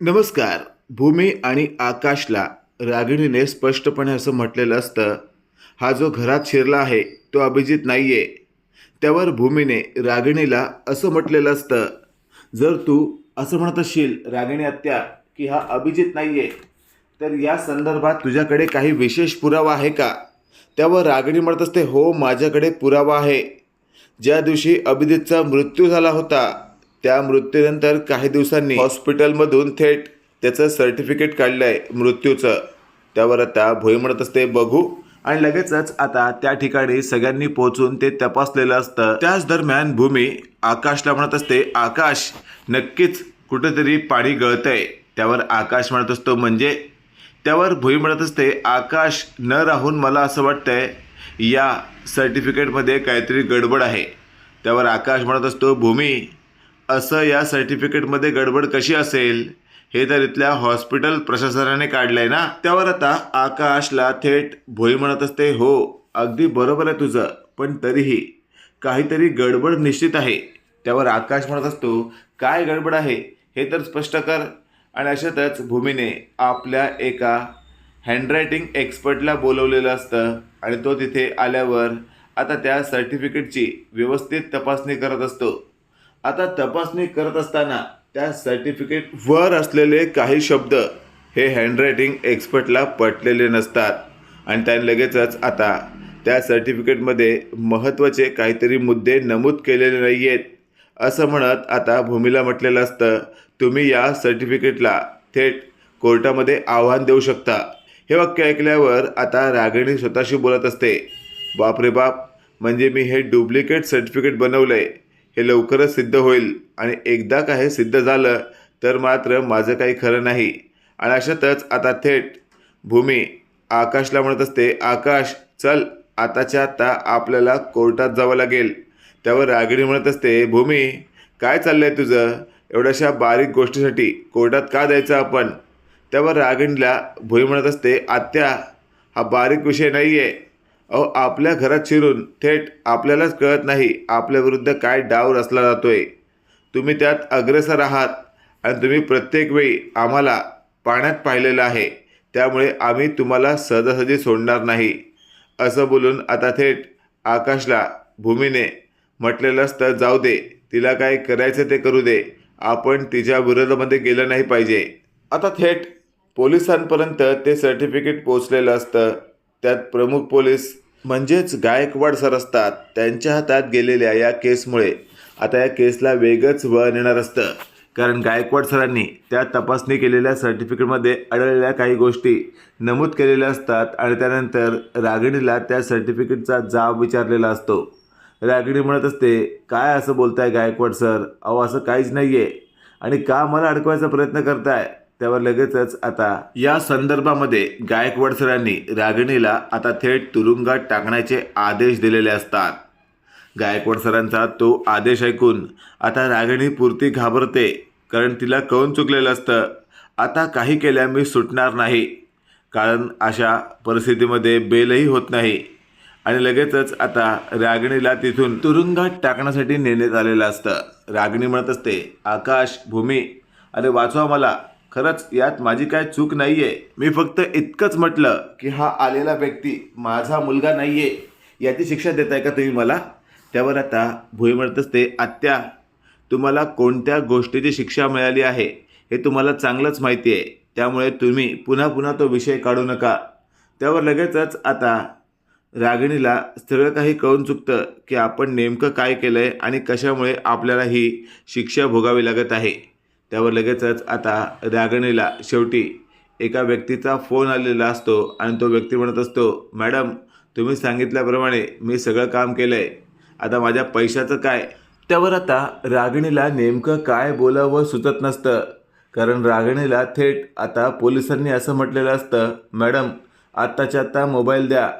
नमस्कार. भूमी आणि आकाशला रागिणीने स्पष्टपणे असं म्हटलेलं असतं हा जो घरात शिरला आहे तो अभिजित नाही आहे त्यावर भूमीने रागिणीला असं म्हटलेलं असतं जर तू असं म्हणत असशील रागिणी आत्या की हा अभिजित नाही आहे तर या संदर्भात तुझ्याकडे काही विशेष पुरावा आहे का? त्यावर रागिणी म्हणत असते हो माझ्याकडे पुरावा आहे. ज्या दिवशी अभिजितचा मृत्यू झाला होता त्या मृत्यूनंतर काही दिवसांनी हॉस्पिटलमधून थेट त्याचं सर्टिफिकेट काढलं आहे मृत्यूचं. त्यावर आता भोई म्हणत असते बघू. आणि लगेचच आता त्या ठिकाणी सगळ्यांनी पोहोचून ते तपासलेलं असतं. त्याच दरम्यान भूमी आकाशला म्हणत असते आकाश नक्कीच कुठेतरी पाणी गळतंय. त्यावर आकाश म्हणत असतो म्हणजे? त्यावर भुई म्हणत असते आकाश न राहून मला असं वाटतंय या सर्टिफिकेटमध्ये काहीतरी गडबड आहे. त्यावर आकाश म्हणत असतो भूमी असं या सर्टिफिकेटमध्ये गडबड कशी असेल हे तर इथल्या हॉस्पिटल प्रशासनाने काढलंय ना? त्यावर आता आकाशला थेट भोई म्हणत असते हो अगदी बरोबर आहे तुझं पण तरीही काहीतरी गडबड निश्चित आहे. त्यावर आकाश म्हणत असतो काय गडबड आहे हे तर स्पष्ट कर. आणि अशातच भूमीने आपल्या एका हँडरायटिंग एक्सपर्टला बोलवलेलं असतं आणि तो तिथे आल्यावर आता त्या सर्टिफिकेटची व्यवस्थित तपासणी करत असतो. आता तपासणी करत असताना त्या सर्टिफिकेट वर असलेले काही शब्द हे हँडरायटिंग एक्सपर्टला पटलेले नसतात. आणि त्याने लगेचच आता त्या सर्टिफिकेटमध्ये महत्त्वाचे काहीतरी मुद्दे नमूद केलेले नाही आहेत असं म्हणत आता भूमीला म्हटलेलं असतं तुम्ही या सर्टिफिकेटला थेट कोर्टामध्ये आव्हान देऊ शकता. हे वाक्य ऐकल्यावर आता रागिणी स्वतःशी बोलत असते बापरे बाप म्हणजे मी हे डुप्लिकेट सर्टिफिकेट बनवलं आहे हे लवकरच सिद्ध होईल. आणि एकदा का हे सिद्ध झालं तर मात्र माझं काही खरं नाही. आणि अशातच आता थेट भूमी आकाशला म्हणत असते आकाश चल आताच्या आता आपल्याला कोर्टात जावं लागेल. त्यावर रागिणी म्हणत असते भूमी काय चाललं आहे तुझं? एवढ्याशा बारीक गोष्टीसाठी कोर्टात का द्यायचं आपण? त्यावर रागिणीला भूमी म्हणत असते आत्या हा बारीक विषय नाही आहे अहो आपल्या घरात शिरून थेट आपल्यालाच कळत नाही आपल्याविरुद्ध काय डाव रचला जातोय. तुम्ही त्यात अग्रेसर आहात आणि तुम्ही प्रत्येक वेळी आम्हाला पाण्यात पाहिलेलं आहे. त्यामुळे आम्ही तुम्हाला सहजासहजी सोडणार नाही. असं बोलून आता थेट आकाशला भूमीने म्हटलेलं असतं जाऊ दे तिला काय करायचं ते करू दे. आपण तिच्या विरोधामध्ये गेलं नाही पाहिजे. आता थेट पोलिसांपर्यंत ते सर्टिफिकेट पोचलेलं असतं. त्यात प्रमुख पोलीस म्हणजेच गायकवाड सर असतात. त्यांच्या हातात गेलेल्या या केसमुळे आता या केसला वेगच वळण येणार असतं. कारण गायकवाड सरांनी त्या तपासणी केलेल्या सर्टिफिकेटमध्ये आढळलेल्या काही गोष्टी नमूद केलेल्या असतात आणि त्यानंतर रागिणीला त्या सर्टिफिकेटचा जाब विचारलेला असतो. रागिणी म्हणत असते काय असं बोलताय गायकवाड सर अहो असं काहीच नाही आहे आणि का मला अडकवायचा प्रयत्न करताय? त्यावर लगेचच आता या संदर्भामध्ये गायकवाड सरांनी रागिणीला आता थेट तुरुंगात टाकण्याचे आदेश दिलेले असतात. गायकवाड सरांचा तो आदेश ऐकून आता रागिणी पुरती घाबरते कारण तिला कळून चुकलेलं असतं आता काही केल्या मी सुटणार नाही. कारण अशा परिस्थितीमध्ये बेलही होत नाही. आणि लगेचच आता रागिणीला तिथून तुरुंगात टाकण्यासाठी नेण्यात आलेलं असतं. रागिणी म्हणत असते आकाश भूमी अरे वाचवा मला खरंच यात माझी काय चूक नाही आहे मी फक्त इतकंच म्हटलं की हा आलेला व्यक्ती माझा मुलगा नाही आहे याची शिक्षा देत आहे का तुम्ही मला? त्यावर आता भुई ते आत्या तुम्हाला कोणत्या गोष्टीची शिक्षा मिळाली आहे? हे तुम्हाला चांगलंच माहिती आहे त्यामुळे तुम्ही पुन्हा पुन्हा तो विषय काढू नका. त्यावर लगेचच आता रागिणीला सगळं काही कळून चुकतं की आपण नेमकं काय केलं आहे आणि कशामुळे आपल्याला ही शिक्षा भोगावी लागत आहे. त्यावर लगेचच आता रागणीला शेवटी एका व्यक्तीचा फोन आलेला असतो आणि तो व्यक्ती म्हणत असतो मॅडम तुम्ही सांगितल्याप्रमाणे मी सगळं काम केलं आहे आता माझ्या पैशाचं काय? त्यावर आता रागिणीला नेमकं काय बोलावं सुचत नसतं. कारण रागिणीला थेट आता पोलिसांनी असं म्हटलेलं असतं मॅडम आत्ताच्या आत्ता मोबाईल द्या.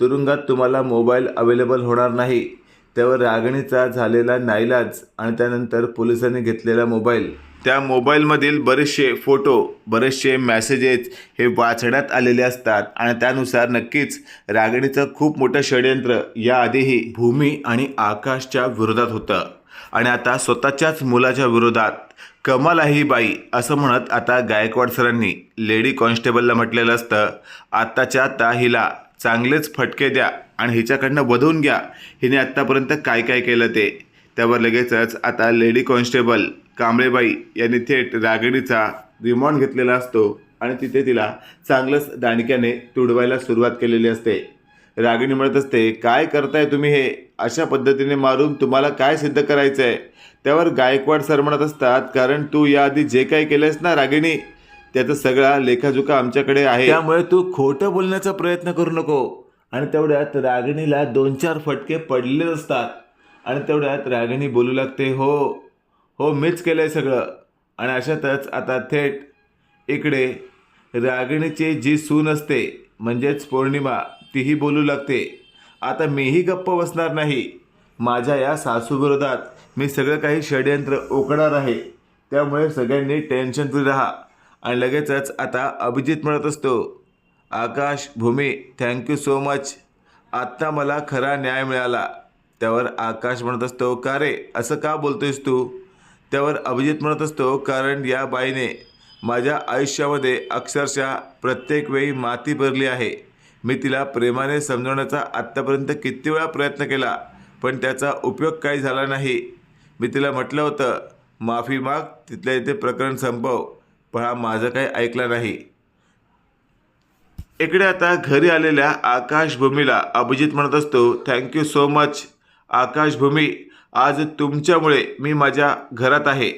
तुरुंगात तुम्हाला मोबाईल अवेलेबल होणार नाही. त्यावर रागिणीचा झालेला नाईलाज आणि त्यानंतर पोलिसांनी घेतलेला मोबाईल. त्या मोबाईलमधील बरेचसे फोटो बरेचसे मॅसेजेस हे वाचण्यात आलेले असतात आणि त्यानुसार नक्कीच रागणीचं खूप मोठं षडयंत्र याआधीही भूमी आणि आकाशच्या विरोधात होतं. आणि आता स्वतःच्याच मुलाच्या विरोधात कमाल आहे ही बाई असं म्हणत आता गायकवाड सरांनी लेडी कॉन्स्टेबलला म्हटलेलं असतं आत्ताच्या आत्ता हिला चांगलेच फटके द्या आणि हिच्याकडनं वधवून घ्या. हिने आत्तापर्यंत काय काय केलं ते? त्यावर लगेचच आता लेडी कॉन्स्टेबल कांबळेबाई यांनी थेट रागिणीचा रिमॉन्ड घेतलेला असतो आणि तिथे तिला चांगलंच दाणक्याने तुडवायला सुरुवात केलेली असते. रागिणी म्हणत असते काय करताय तुम्ही हे? अशा पद्धतीने मारून तुम्हाला काय सिद्ध करायचं आहे त्यावर गायकवाड सर म्हणत असतात कारण तू याआधी जे काही केलंयस ना रागिणी त्याचा सगळा लेखाजोखा आमच्याकडे आहे. त्यामुळे तू खोटं बोलण्याचा प्रयत्न करू नको. आणि तेवढ्यात रागिणीला दोन चार फटके पडलेले असतात. आणि तेवढ्यात रागिणी बोलू लागते हो हो मीच केलं आहे सगळं. आणि अशातच आता थेट इकडे रागिणीची जी सून असते म्हणजेच पौर्णिमा तीही बोलू लागते. आता मीही गप्प बसणार नाही. माझ्या या सासूविरोधात मी सगळं काही षडयंत्र ओकणार आहे. त्यामुळे सगळ्यांनी टेन्शन फ्री राहा. आणि लगेचच आता अभिजित म्हणत असतो Akash Bhumi thank you so much आत्ता मला खरा न्याय मिळाला. त्यावर आकाश म्हणत असतो का रे? असं का बोलतोयस तू? त्यावर अभिजित म्हणत असतो कारण या बाईने माझ्या आयुष्यामध्ये अक्षरशः प्रत्येक वेळी माती भरली आहे. मी तिला प्रेमाने समजवण्याचा आत्तापर्यंत किती वेळा प्रयत्न केला पण त्याचा उपयोग काही झाला नाही. मी तिला म्हटलं होतं माफी माग तिथल्या इथे प्रकरण संपव पण हा माझं काही ऐकला नाही. इकडे आता घरी आलेल्या आकाशभूमीला अभिजित म्हणत असतो थँक्यू सो मच आकाशभूमी आज तुमच्यामुळे मी माझ्या घरात आहे.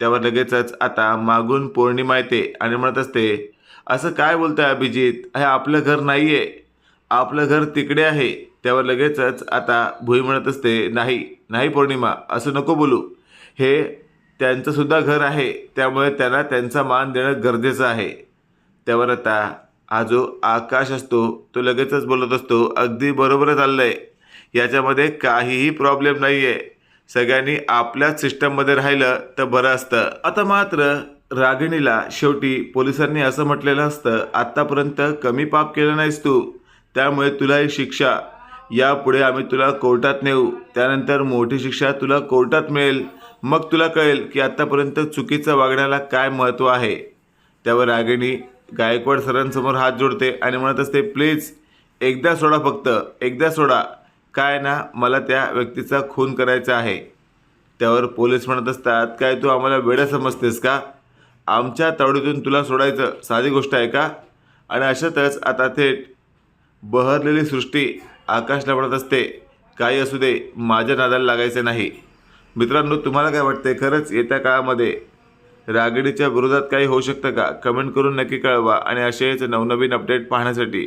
त्यावर लगेचच आता मागून पौर्णिमा येते आणि म्हणत असते असं काय बोलतंय अभिजित? हे आपलं घर नाही आहे आपलं घर तिकडे आहे. त्यावर लगेचच आता भुई म्हणत असते नाही नाही पौर्णिमा असं नको बोलू. हे त्यांचंसुद्धा घर आहे. त्यामुळे त्यांना त्यांचा मान देणं गरजेचं आहे. त्यावर आता हा जो आकाश असतो तो लगेचच बोलत असतो अगदी बरोबरच आहे याच्यामध्ये काहीही प्रॉब्लेम नाही आहे सगळ्यांनी आपल्याच सिस्टममध्ये राहिलं तर बरं असतं. आता मात्र रागिणीला शेवटी पोलिसांनी असं म्हटलेलं असतं आत्तापर्यंत कमी पाप केलं नाहीस तू. त्यामुळे तुला ही शिक्षा. यापुढे आम्ही तुला कोर्टात नेऊ. त्यानंतर मोठी शिक्षा तुला कोर्टात मिळेल. मग तुला कळेल की आत्तापर्यंत चुकीचं वागण्याला काय महत्त्व आहे. त्यावर रागिणी गायकवाड सरांसमोर हात जोडते आणि म्हणत असते प्लीज एकदा सोडा फक्त. एकदा सोडा. काय ना मला त्या व्यक्तीचा खून करायचा आहे. त्यावर पोलीस म्हणत असतात काय तू आम्हाला वेडा समजतेस का? आमच्या तावडीतून तुला सोडायचं साधी गोष्ट आहे का? आणि अशातच आता थेट बहरलेली सृष्टी आकाशला म्हणत असते. काही असू दे माझ्या नादाला लागायचे नाही. मित्रांनो तुम्हाला काय वाटते खरंच येत्या काळामध्ये रागडीच्या विरोधात काही होऊ शकतं का? कमेंट करून नक्की कळवा आणि असेच नवनवीन अपडेट पाहण्यासाठी